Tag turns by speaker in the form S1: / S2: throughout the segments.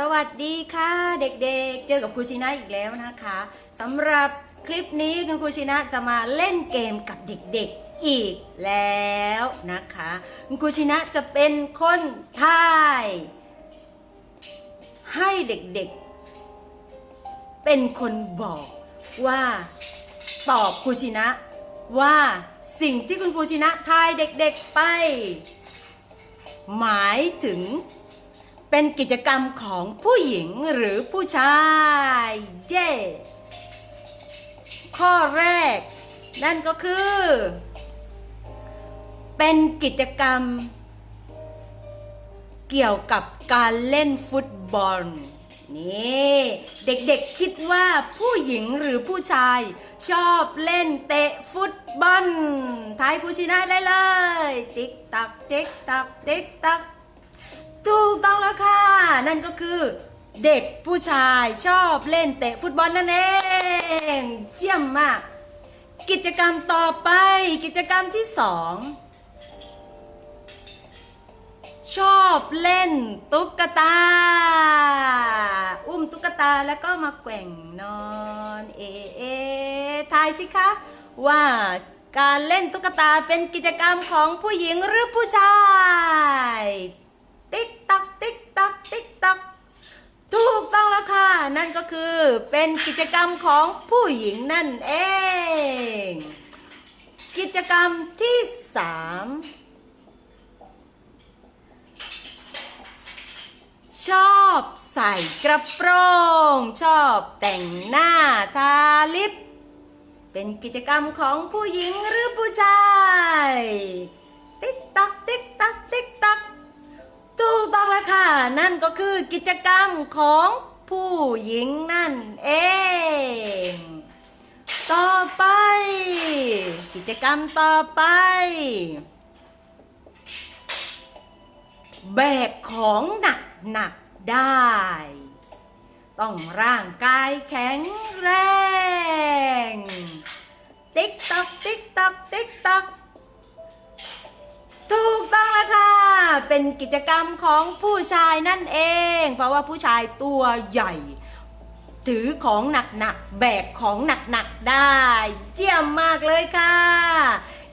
S1: สวัสดีค่ะเด็กๆ เจอกับครูชินะอีกแล้วนะคะสำหรับคลิปนี้คุณครูชินะจะมาเล่นเกมกับเด็กๆอีกแล้วนะคะคุณครูชินะจะเป็นคนทายให้เด็กๆ เป็นคนบอกว่าตอบครูชินะว่าสิ่งที่คุณครูชินะทายเด็กๆไป หมายถึง เป็นกิจกรรมของผู้หญิงหรือผู้ชาย เย่ข้อแรก นั่นก็คือ เป็นกิจกรรม เกี่ยวกับการเล่นฟุตบอลนี่เด็กๆคิดว่าผู้หญิงหรือผู้ชาย ชอบเล่นเตะฟุตบอลทายกูชินะได้เลย ติ๊กตักติ๊กตักติ๊กตักถูกต้อง นั่นก็คือเด็กผู้ชายชอบเล่นเตะฟุตบอลนั่นเองเยี่ยมมาก กิจกรรมต่อไปกิจกรรมที่สองชอบเล่นตุ๊กตา อุ้มตุ๊กตาแล้วก็มาแกว่งนอนเอเอทายสิคะ ว่าการเล่นตุ๊กตาเป็นกิจกรรมของผู้หญิงหรือผู้ชาย ติ๊กตักติ๊กตักติ๊กตักถูกต้องแล้วค่ะ นั่นก็คือเป็นกิจกรรมของผู้หญิงนั่นเอง กิจกรรมที่สามชอบใส่กระโปรง ชอบแต่งหน้าทาลิป เป็นกิจกรรมของผู้หญิงหรือผู้ชาย ติ๊กตักติ๊กตักติ๊กตักถูกต้องแล้วค่ะ นั่นก็คือกิจกรรมของ ผู้หญิงนั่นเอง ต่อไป กิจกรรมต่อไป แบกของหนักหนักได้ ต้องร่างกายแข็งแรง เป็นกิจกรรมของผู้ชายนั่นเอง เพราะว่าผู้ชายตัวใหญ่ ถือของหนักๆ แบกของหนักๆ ได้ เจียมมากเลยค่ะ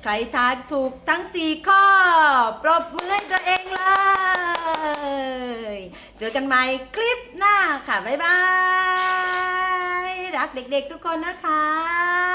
S1: ใครทายถูกทั้ง 4 ข้อ ปรบมือให้ตัวเองเลย เจอกันใหม่คลิปหน้าค่ะ บ๊ายบาย รักเด็กๆทุกคนนะคะ